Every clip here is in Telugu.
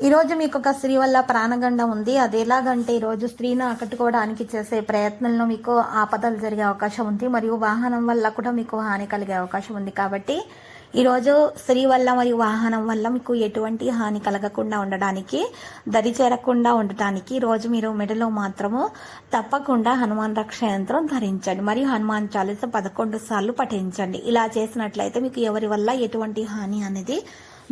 ఈరోజు మీకు ఒక స్త్రీ వల్ల ప్రాణగండం ఉంది. అది ఎలాగంటే ఈ రోజు స్త్రీని ఆకట్టుకోవడానికి చేసే ప్రయత్నంలో మీకు ఆపదలు జరిగే అవకాశం ఉంది. మరియు వాహనం వల్ల కూడా మీకు హాని కలిగే అవకాశం ఉంది కాబట్టి ఈరోజు స్త్రీ వల్ల మరియు వాహనం వల్ల మీకు ఎటువంటి హాని కలగకుండా ఉండడానికి దరి చేరకుండా ఉండటానికి రోజు మీరు మెడలో మాత్రము తప్పకుండా హనుమాన్ రక్ష యంత్రం ధరించండి. మరియు హనుమాన్ చాలీస పదకొండు సార్లు పఠించండి. ఇలా చేసినట్లయితే మీకు ఎవరి వల్ల ఎటువంటి హాని అనేది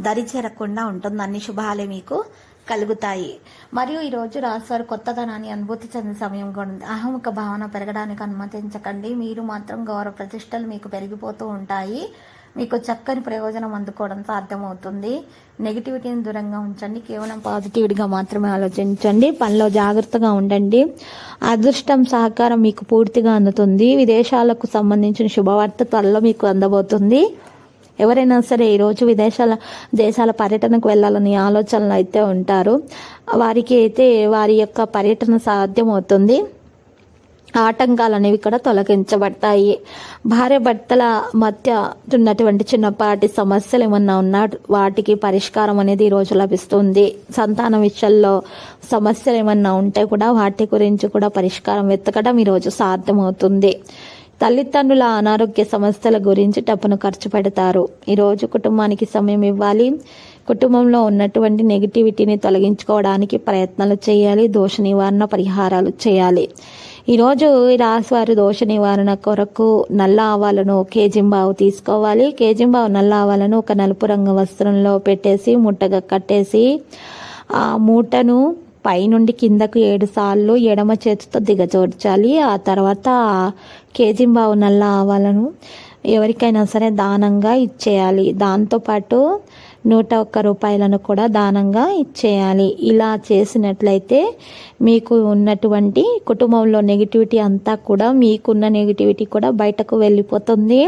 దరి చేరకుండా ఉంటుంది అన్ని శుభాలే మీకు కలుగుతాయి. మరియు ఈరోజు రాశివారు కొత్తదనాన్ని అనుభూతి చెందిన సమయం కూడా ఉంది. అహముఖ భావన పెరగడానికి అనుమతించకండి. మీరు మాత్రం గౌరవ ప్రతిష్టలు మీకు పెరిగిపోతూ ఉంటాయి. మీకు చక్కని ప్రయోజనం అందుకోవడం సాధ్యమవుతుంది. నెగిటివిటీని దూరంగా ఉంచండి. కేవలం పాజిటివ్గా మాత్రమే ఆలోచించండి. పనిలో జాగ్రత్తగా ఉండండి. అదృష్టం సహకారం మీకు పూర్తిగా అందుతుంది. విదేశాలకు సంబంధించిన శుభవార్త త్వరలో మీకు అందబోతుంది. ఎవరైనా సరే ఈరోజు విదేశాల దేశాల పర్యటనకు వెళ్ళాలని ఆలోచనలు అయితే ఉంటారు. వారికి అయితే వారి యొక్క పర్యటన సాధ్యమవుతుంది. ఆటంకాలు అనేవి ఇక్కడ తొలగించబడతాయి. భార్య భర్తల మధ్య ఉన్నటువంటి చిన్నపాటి సమస్యలు ఏమన్నా ఉన్నా వాటికి పరిష్కారం అనేది ఈరోజు లభిస్తుంది. సంతాన విషయంలో సమస్యలు ఏమన్నా ఉంటే కూడా వాటి గురించి కూడా పరిష్కారం వెతకడం ఈరోజు సాధ్యమవుతుంది. తల్లిదండ్రుల అనారోగ్య సమస్యల గురించి డబ్బును ఖర్చు పెడతారు ఈరోజు కుటుంబానికి సమయం ఇవ్వాలి. కుటుంబంలో ఉన్నటువంటి నెగిటివిటీని తొలగించుకోవడానికి ప్రయత్నాలు చేయాలి. దోష నివారణ పరిహారాలు చేయాలి. ఈరోజు ఈ రాశివారి దోష నివారణ కొరకు నల్ల ఆవాలను కేజింబావు తీసుకోవాలి. కేజింబావు నల్ల ఆవాలను ఒక నలుపు రంగు వస్త్రంలో పెట్టేసి ముట్టగా కట్టేసి ఆ మూటను పైనుండి కిందకు ఏడు సార్లు ఎడమ చేతితో దిగజోర్చాలి ఆ తర్వాత కేజింబావు నల్ల ఆవాలను ఎవరికైనా సరే దానంగా ఇచ్చేయాలి. దాంతోపాటు నూట ఒక్క రూపాయలను కూడా దానంగా ఇచ్చేయాలి. ఇలా చేసినట్లయితే మీకు ఉన్నటువంటి కుటుంబంలో నెగిటివిటీ అంతా కూడా మీకున్న నెగిటివిటీ కూడా బయటకు వెళ్ళిపోతుంది.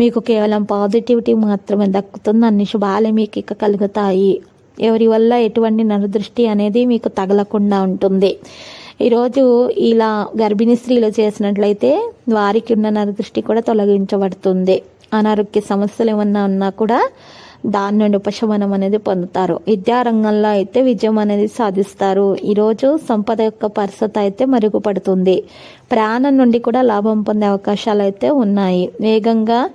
మీకు కేవలం పాజిటివిటీ మాత్రమే దక్కుతుంది అన్ని శుభాలే మీకు ఇక కలుగుతాయి. ఎవరి వల్ల ఎటువంటి నరదృష్టి అనేది మీకు తగలకుండా ఉంటుంది. ఈరోజు ఇలా గర్భిణీ స్త్రీలు చేసినట్లయితే వారికి ఉన్న నరదృష్టి కూడా తొలగించబడుతుంది. అనారోగ్య సమస్యలు ఏమన్నా ఉన్నా కూడా దాని నుండి ఉపశమనం అనేది పొందుతారు. విద్యారంగంలో అయితే విజయం అనేది సాధిస్తారు. ఈరోజు సంపద యొక్క పరిస్థితి అయితే మెరుగుపడుతుంది. ప్రాణం నుండి కూడా లాభం పొందే అవకాశాలు అయితే ఉన్నాయి. వేగంగా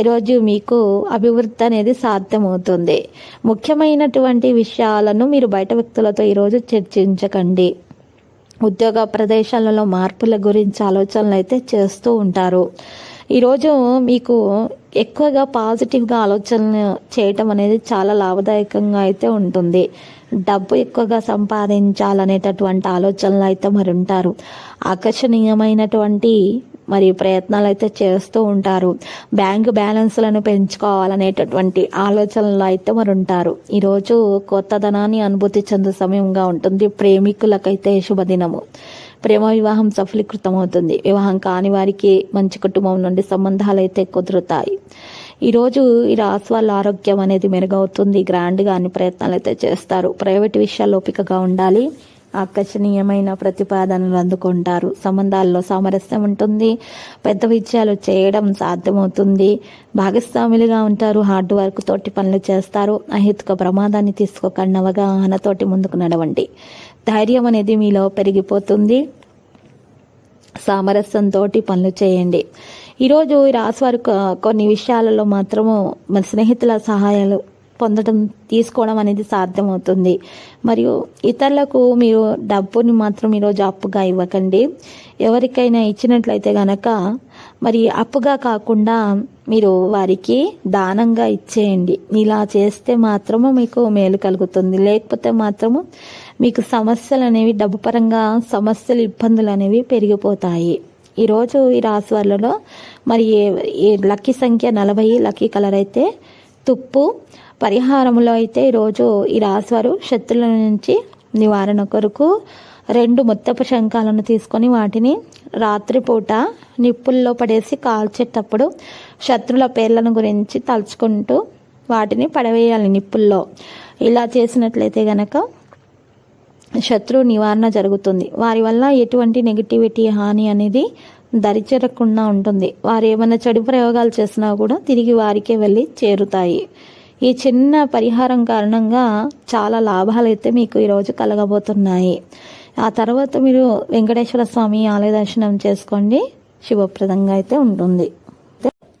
ఈరోజు మీకు అభివృద్ధి అనేది సాధ్యమవుతుంది. ముఖ్యమైనటువంటి విషయాలను మీరు బయట వ్యక్తులతో ఈరోజు చర్చించకండి. ఉద్యోగ ప్రదేశాలలో మార్పుల గురించి ఆలోచనలు అయితే చేస్తూ ఉంటారు. ఈరోజు మీకు ఎక్కువగా పాజిటివ్గా ఆలోచనలు చేయటం అనేది చాలా లాభదాయకంగా అయితే ఉంటుంది. డబ్బు ఎక్కువగా సంపాదించాలనేటటువంటి ఆలోచనలు అయితే మరి ఉంటారు. ఆకర్షణీయమైనటువంటి మరి ప్రయత్నాలు అయితే చేస్తూ ఉంటారు. బ్యాంక్ బ్యాలెన్స్లను పెంచుకోవాలనేటటువంటి ఆలోచనలు అయితే మరి ఉంటారు. ఈరోజు కొత్తదనాన్ని అనుభూతి చెందే సమయంగా ఉంటుంది. ప్రేమికులకైతే శుభదినము. ప్రేమ వివాహం సఫలీకృతమవుతుంది. వివాహం కాని వారికి మంచి కుటుంబం నుండి సంబంధాలు అయితే కుదురుతాయి ఈరోజు ఈ రాశి వాళ్ళ ఆరోగ్యం అనేది మెరుగవుతుంది. గ్రాండ్గా అన్ని ప్రయత్నాలు అయితే చేస్తారు. ప్రైవేట్ విషయాల్లో ఓపికగా ఉండాలి. ఆకర్షణీయమైన ప్రతిపాదనలు అందుకుంటారు. సంబంధాల్లో సామరస్యం ఉంటుంది. పెద్ద విజయాలు చేయడం సాధ్యమవుతుంది. భాగస్వాములుగా ఉంటారు. హార్డ్ వర్క్ తోటి పనులు చేస్తారు. అహేతుక ప్రమాదాన్ని తీసుకోకండి. అవగాహనతోటి ముందుకు నడవండి. ధైర్యం అనేది మీలో పెరిగిపోతుంది. సామరస్యంతో పనులు చేయండి. ఈరోజు ఈ రాశివారు కొన్ని విషయాలలో మాత్రము మన స్నేహితుల సహాయాలు పొందడం తీసుకోవడం అనేది సాధ్యమవుతుంది. మరియు ఇతరులకు మీరు డబ్బుని మాత్రం ఈరోజు అప్పుగా ఇవ్వకండి. ఎవరికైనా ఇచ్చినట్లయితే గనక మరి అప్పుగా కాకుండా మీరు వారికి దానంగా ఇచ్చేయండి. ఇలా చేస్తే మాత్రము మీకు మేలు కలుగుతుంది. లేకపోతే మాత్రము మీకు సమస్యలు అనేవి డబ్బు పరంగా సమస్యలు ఇబ్బందులు అనేవి పెరిగిపోతాయి. ఈరోజు ఈ రాశి వాళ్ళలో మరి ఏ లక్కీ సంఖ్య నలభై లక్కీ కలర్ అయితే తుప్పు. పరిహారంలో అయితే ఈరోజు ఈ రాశివారు శత్రుల నుంచి నివారణ కొరకు రెండు ముత్తపు శంఖాలను తీసుకొని వాటిని రాత్రిపూట నిప్పుల్లో పడేసి కాల్చేటప్పుడు శత్రుల పేర్లను గురించి తలుచుకుంటూ వాటిని పడవేయాలి నిప్పుల్లో. ఇలా చేసినట్లయితే గనక శత్రు నివారణ జరుగుతుంది. వారి వల్ల ఎటువంటి నెగిటివిటీ హాని అనేది దరిచేరకుండా ఉంటుంది. వారు ఏమైనా చెడు ప్రయోగాలు చేసినా కూడా తిరిగి వారికే వెళ్ళి చేరుతాయి. ఈ చిన్న పరిహారం కారణంగా చాలా లాభాలు అయితే మీకు ఈరోజు కలగబోతున్నాయి. ఆ తర్వాత మీరు వెంకటేశ్వర స్వామి ఆలయ దర్శనం చేసుకోండి. శుభప్రదంగా అయితే ఉంటుంది.